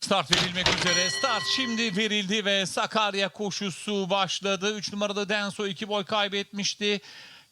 Start verilmek üzere. Start şimdi verildi ve Sakarya koşusu başladı. 3 numarada Denso 2 boy kaybetmişti.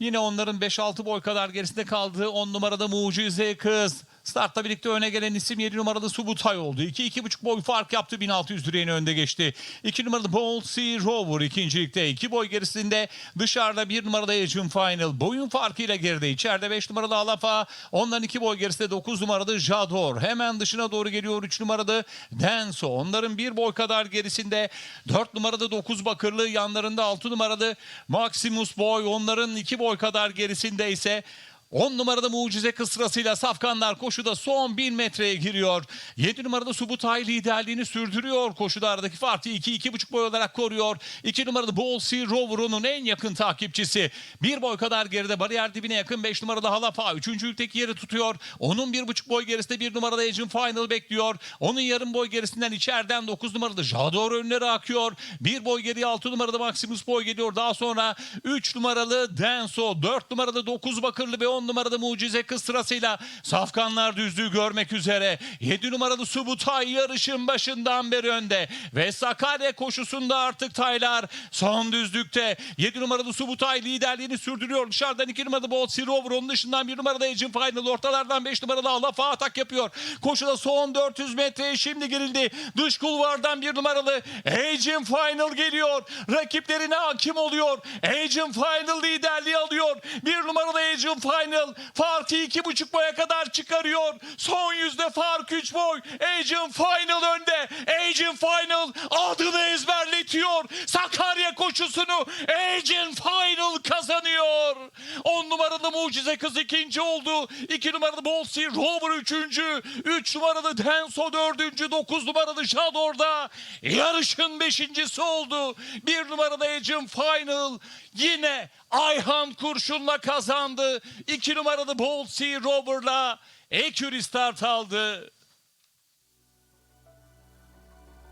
Yine onların 5-6 boy kadar gerisinde kaldı. 10 numarada Mucize Kız. Startla birlikte öne gelen isim 7 numaralı Subutay oldu. 2-2,5 boy fark yaptı. 1600 direğini önde geçti. 2 numaralı Bold Sea Rover ikincilikte. 2 boy gerisinde dışarıda 1 numarada Agent Final. Boyun farkıyla geride. İçeride 5 numaralı Alafa. Onların 2 boy gerisinde 9 numaralı Jador. Hemen dışına doğru geliyor 3 numaralı Denso. Onların 1 boy kadar gerisinde 4 numarada 9 bakırlı. Yanlarında 6 numaralı Maximus Boy. Onların 2 boy kadar gerisinde ise 10 numarada mucize kız sırasıyla Safkanlar koşuda son 1000 metreye giriyor. 7 numarada Subutay liderliğini sürdürüyor. Koşuda aradaki farkı 2-2,5 boy olarak koruyor. 2 numarada Ball Sea Rover onun en yakın takipçisi. 1 boy kadar geride bariyer dibine yakın 5 numarada Halafa. 3. ülkteki yeri tutuyor. Onun 1,5 boy gerisinde 1 numarada Agent Final bekliyor. Onun yarım boy gerisinden içeriden 9 numarada Jador önlere akıyor. 1 boy geriye 6 numarada Maximus Boy geliyor. Daha sonra 3 numaralı Denso, 4 numarada 9 bakırlı ve 10 numarada Mucize Kız sırasıyla Safkanlar düzlüğü görmek üzere. 7 numaralı Subutay yarışın başından beri önde. Ve Sakarya koşusunda artık Taylar son düzlükte. 7 numaralı Subutay liderliğini sürdürüyor. Dışarıdan 2 numaralı Bolt Rover. Onun dışından 1 numaralı Agent Final. Ortalardan 5 numaralı Alafa atak yapıyor. Koşuda son 400 metreye şimdi girildi. Dış kulvardan 1 numaralı Agent Final geliyor. Rakiplerine hakim oluyor. Agent Final liderliği alıyor. 1 numaralı Agent Final farkı 2,5 boya kadar çıkarıyor. Son yüzde fark 3 boy. Agent Final önde. Agent Final adını ezberletiyor. Sakarya koşusunu Agent Final kazanıyor. 10 numaralı Mucize Kız ikinci oldu. 2 numaralı Bolsi Rover üçüncü. 3 numaralı Denso dördüncü. 9 numaralı Jador'da yarışın beşincisi oldu. 1 numaralı Agent Final yine Ayhan Kurşun'la kazandı. 2 numaralı Bolsi Rover'la Eküri start aldı.